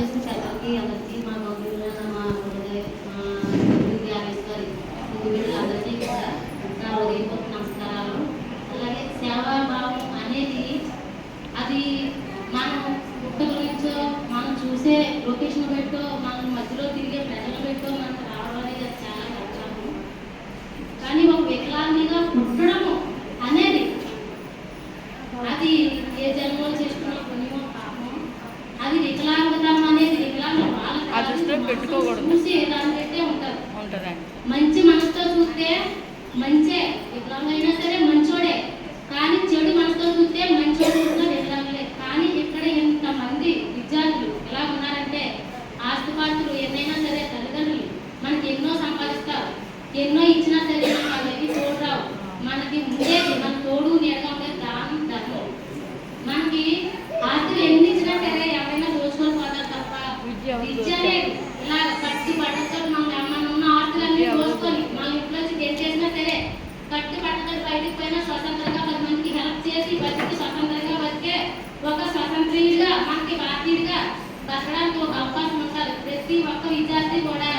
చేసిన అందరికీ మా బంధువులైన మా హృదయ గారి అందరికీ కూడా నా హృదయపూర్వక నమస్కారాలు. అలాగే సేవాభావం అనేది అది మనం మనం చూసే లొకేషన్ పెట్టో మనం మధ్యలో తిరిగే ప్రజలు పెట్టో మనకు రావడం అనేది అది చాలా కష్టము కానీ ఒక వికలాంగిగా పుట్టడము అనేది అది ఏ జన్మలో చేసుకున్న పుణ్యమో పాపమో అది వికలాంగతం అనేది వికలాంగ వాళ్ళకి ఆ దృష్టిలో మనసు పెట్టుకోకూడదు. ఉంటుందండి. మంచి మనసుతో చూస్తే మంచే వికలాంగైనా సరే మంచోడే. కానీ చెడు మనసుతో చూస్తే మంచోడు వికలాంగులే. కానీ ఇక్కడ ఇంతమంది విద్యార్థులు ఎలా ఉన్నారంటే ఆస్తిపాస్తులు ఎన్నైనా సరే తల్లిదండ్రులు మనకి ఎన్నో సంపాదిస్తారు. ఎన్నో ఇచ్చినా సరే మనకి అవేవి తోడురావు మనకి ఉండేది మన తోడు నీడగా ఉండేది దానం ధర్మం. మనకి ఒక స్వతంత్రుడిగా మనకి భారతీయుడిగా బతకడానికి ఒక అవకాశం ఉంటుంది ప్రతి ఒక్క విద్యార్థి కూడా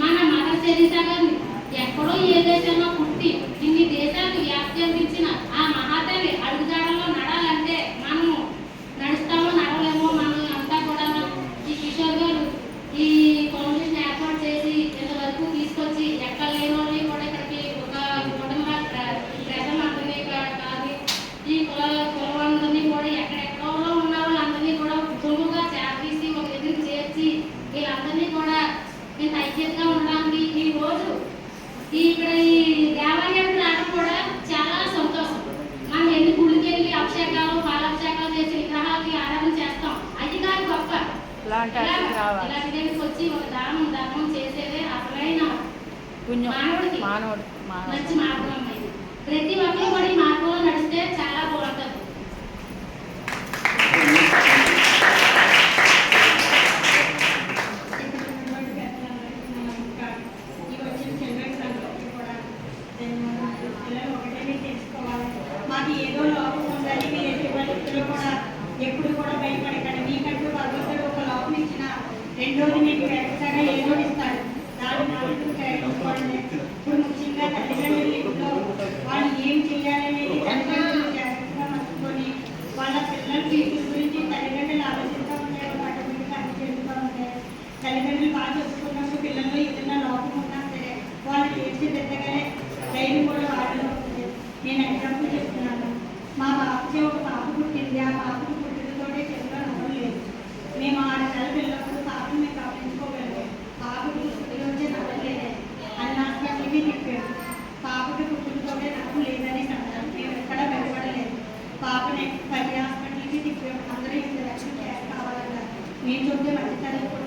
మన మదర్ తెరీసా గారిని? ఎక్కడో ఏ దేశంలో పుట్టి ఇన్ని దేశాలకు వ్యాప్తి అందించిన ఆ మహాతల్లి అడుగుజాడల్లో నడాలంటే మనము నడుస్తామో నడవలేమో మనం అంతా కూడా ఈ కిషోర్ గారు ఈ ఫౌండేషన్ ఏర్పాటు చేసి ఇంతవరకు తీసుకొచ్చి ఎక్కడ లేని వాళ్ళని కూడా ఇక్కడికి ఒక కుటుంబ ప్ర- ప్రజలందరినీ కా- కాదు ఈ కుల కులవాళ్ళందరినీ కూడా ఎక్కడెక్కడో ఉన్న వాళ్ళందరినీ కూడా కుటుంబంగా చేరదీసి ఒక దగ్గరికి చేర్చి వీళ్ళందరినీ కూడా ఇంత ఐక్యతగా ఉండడానికి ఈ రోజు ఈ ఇక్కడ ఈ దేవాలయానికి రావడం కూడా చాలా సంతోషం మనం ఎన్ని గుడికి వెళ్ళి అభిషేకాలు పాలాభిషేకాలు చేసి విగ్రహాలకి ఆరాధన చేస్తాం అది కాదు గొప్ప వచ్చి ఒక దానం ధర్మం చేసేదే అసలైన పుణ్యం. మానవుడికి. మానవుడు మంచి మానవుడు మార్గం అన్నది ప్రతి ఒక్కరు కూడా ఈ మార్గంలో నడిస్తే చాలా బాగుంటుంది. మాకు ఏదో లోపం ఉందని మీరు ఎదుటి వ్యక్తులు కూడా ఎప్పుడు కూడా భయపడకండి. మీకంటూ భగవంతుడు మీకు దాన్ని మాత్రం ఇప్పుడు ముఖ్యంగా తల్లిదండ్రులు ఇంట్లో వాళ్ళు ఏం చేయాలనేది తల్లిదండ్రులు జాగ్రత్తగా మర్చిపోయి వాళ్ళ పిల్లల ఫీజు గురించి తల్లిదండ్రులు ఆలోచిస్తూ ఉంటారు వాటి గురించి అన్ని చేస్తూ ఉంటారు తల్లిదండ్రులు బాగా చూసుకున్నప్పుడు పిల్లల్లో ఏదైనా లోపం ఉన్నా సరే వాళ్ళు చేసి పెద్దగానే ధైర్యం కూడా వాళ్ళలో నేను ఎగ్జాంపుల్ చెప్తున్నాను. మా బాబుకి ఒక పాప పుట్టింది. ఆ పాపకు హాస్పిటల్కి చెప్పాడు పాపకి పుట్టినతోటే నాకు లేదని అన్నారు. మేము ఎక్కడ భయపడలేదు పాపని పది హాస్పిటల్కి తిప్పాము అందరూ ఇంత రక్షణ కేర్ కావాలన్నారు. నేను చెప్తే మధ్య తరగతి కూడా